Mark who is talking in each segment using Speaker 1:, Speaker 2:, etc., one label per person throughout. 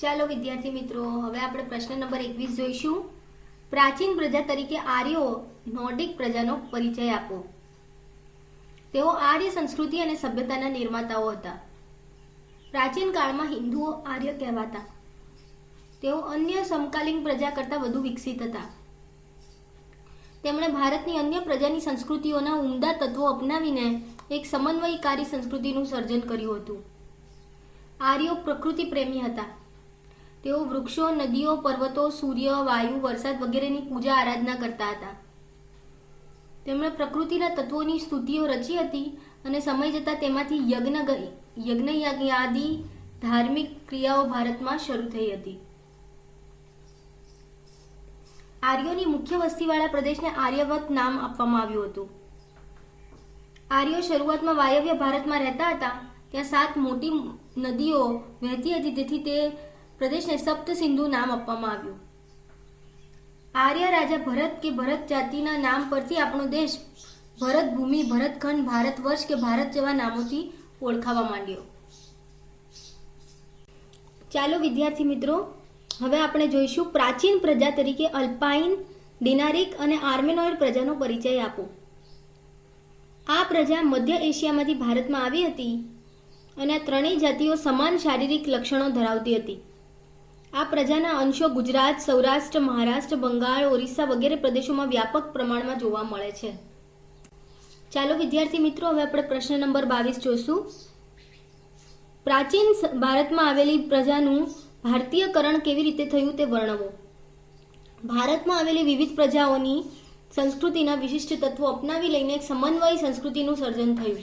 Speaker 1: ચાલો, વિદ્યાર્થી મિત્રો, હવે આપણે પ્રશ્ન નંબર એકવીસ જોઈશું. પ્રાચીન પ્રજા તરીકે આર્યો નોર્ડિક પ્રજાનો પરિચય આપો. તેઓ આર્ય સંસ્કૃતિ અને સભ્યતાના નિર્માતાઓ હતા. પ્રાચીન કાળમાં હિન્દુઓ આર્ય કહેવાતા. તેઓ અન્ય સમકાલીન પ્રજા કરતાં વધુ વિકસિત હતા. તેમણે ભારતની અન્ય પ્રજાની સંસ્કૃતિઓના ઉમદા તત્વો અપનાવીને એક સમન્વયકારી સંસ્કૃતિનું સર્જન કર્યું હતું. આર્યો પ્રકૃતિ પ્રેમી હતા. તેઓ વૃક્ષો, નદીઓ, પર્વતો, સૂર્ય, વાયુ, વરસાદ વગેરેની પૂજા આરાધના કરતા હતા. તેમણે પ્રકૃતિના તત્વોની સ્તુતિઓ રચી હતી અને સમય જતાં તેમાંથી યજ્ઞ યજ્ઞ ધાર્મિક ક્રિયાઓ ભારતમાં શરૂ થઈ હતી. આર્યોની મુખ્ય વસ્તીવાળા પ્રદેશને આર્યવત નામ આપવામાં આવ્યું હતું. આર્યો શરૂઆતમાં વાયવ્ય ભારતમાં રહેતા હતા. ત્યાં સાત મોટી નદીઓ વહેતી હતી, તેથી તે પ્રદેશને સપ્ત સિંધુ નામ આપવામાં આવ્યું. આર્ય રાજા ભરત કે ભરત જાતિના નામ પરથી આપણો દેશ ભરત ભૂમિ ભરતખંડ ભારત વર્ષ કે ભારત જેવા નામોથી ઓળખાવા માંડ્યો. ચાલો વિદ્યાર્થી મિત્રો, હવે આપણે જોઈશું પ્રાચીન પ્રજા તરીકે અલ્પાઇન ડિનારિક અને આર્મેનોઇડ પ્રજાનો પરિચય આપો. આ પ્રજા મધ્ય એશિયામાંથી ભારતમાં આવી હતી અને આ ત્રણેય જાતિઓ સમાન શારીરિક લક્ષણો ધરાવતી હતી. આ પ્રજાના અંશો ગુજરાત, સૌરાષ્ટ્ર, મહારાષ્ટ્ર, બંગાળ, ઓરિસ્સા વગેરે પ્રદેશોમાં વ્યાપક પ્રમાણમાં જોવા મળે છે. ચાલો વિદ્યાર્થી મિત્રો, હવે આપણે પ્રશ્ન નંબર બાવીસ જોશું. પ્રાચીન ભારતમાં આવેલી પ્રજાનું ભારતીયકરણ કેવી રીતે થયું તે વર્ણવો. ભારતમાં આવેલી વિવિધ પ્રજાઓની સંસ્કૃતિના વિશિષ્ટ તત્વો અપનાવી લઈને એક સમન્વય સંસ્કૃતિનું સર્જન થયું.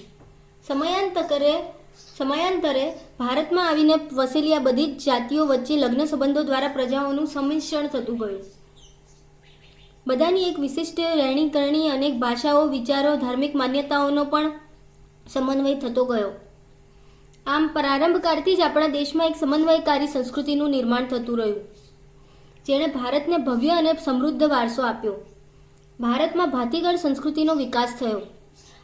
Speaker 1: સમયાંતરે સમયાંતરે ભારતમાં આવીને વસેલી આ બધી જ જાતિઓ વચ્ચે લગ્ન સંબંધો દ્વારા પ્રજાઓનું સંમિશ્રણ થતું ગયું. બધાની એક વિશિષ્ટ રહેણીકરણી અનેક ભાષાઓ, વિચારો, ધાર્મિક માન્યતાઓનો પણ સમન્વય થતો ગયો. આમ પ્રારંભકાળથી જ આપણા દેશમાં એક સમન્વયકારી સંસ્કૃતિનું નિર્માણ થતું રહ્યું. જેણે ભારતને ભવ્ય અને સમૃદ્ધ વારસો આપ્યો. ભારતમાં ભાતીગળ સંસ્કૃતિનો વિકાસ થયો.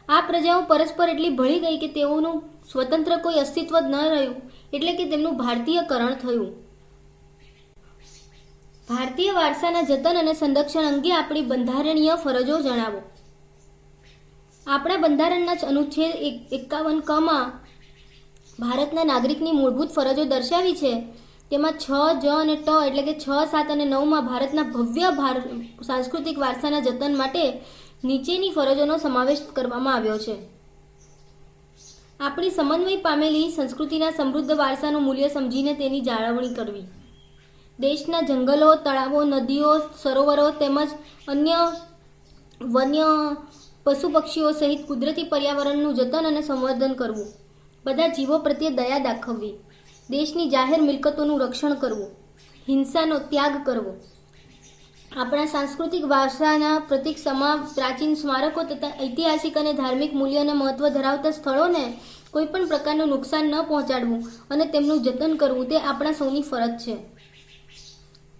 Speaker 1: આ પ્રજાઓ પરસ્પર એટલી ભળી ગઈ કે તેઓનું સ્વતંત્ર કોઈ અસ્તિત્વ જ ન રહ્યું, એટલે કે તેમનું ભારતીયકરણ થયું. ભારતીય વારસાના જતન અને સંરક્ષણ અંગે આપણી બંધારણીય ફરજો જણાવો. આપણા બંધારણના જ અનુચ્છેદ એકાવન કમાં ભારતના નાગરિકની મૂળભૂત ફરજો દર્શાવી છે. તેમાં છ, જ અને ટ એટલે કે છ, સાત અને નવમાં ભારતના ભવ્ય ભાર, સાંસ્કૃતિક વારસાના જતન માટે નીચેની ફરજોનો સમાવેશ કરવામાં આવ્યો છે. આપણી સમન્વય પામેલી સંસ્કૃતિના સમૃદ્ધ વારસાનું મૂલ્ય સમજીને તેની જાળવણી કરવી. દેશના જંગલો, તળાવો, નદીઓ, સરોવરો તેમજ અન્ય વન્ય પશુ પક્ષીઓ સહિત કુદરતી પર્યાવરણનું જતન અને સંવર્ધન કરવું. બધા જીવો પ્રત્યે દયા દાખવવી. દેશની જાહેર મિલકતોનું રક્ષણ કરવું. હિંસાનો ત્યાગ કરવો. આપણા સાંસ્કૃતિક વારસાના પ્રતિક સમા પ્રાચીન સ્મારકો તથા ઐતિહાસિક અને ધાર્મિક મૂલ્યને મહત્વ ધરાવતા સ્થળોને કોઈ પણ પ્રકારનું નુકસાન ન પહોંચાડવું અને તેમનું જતન કરવું તે આપણા સૌની ફરજ છે.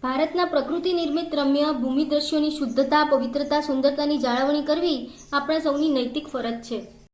Speaker 1: ભારતના પ્રકૃતિ નિર્મિત રમ્ય ભૂમિ દ્રશ્યોની શુદ્ધતા, પવિત્રતા, સુંદરતાની જાળવણી કરવી આપણા સૌની નૈતિક ફરજ છે.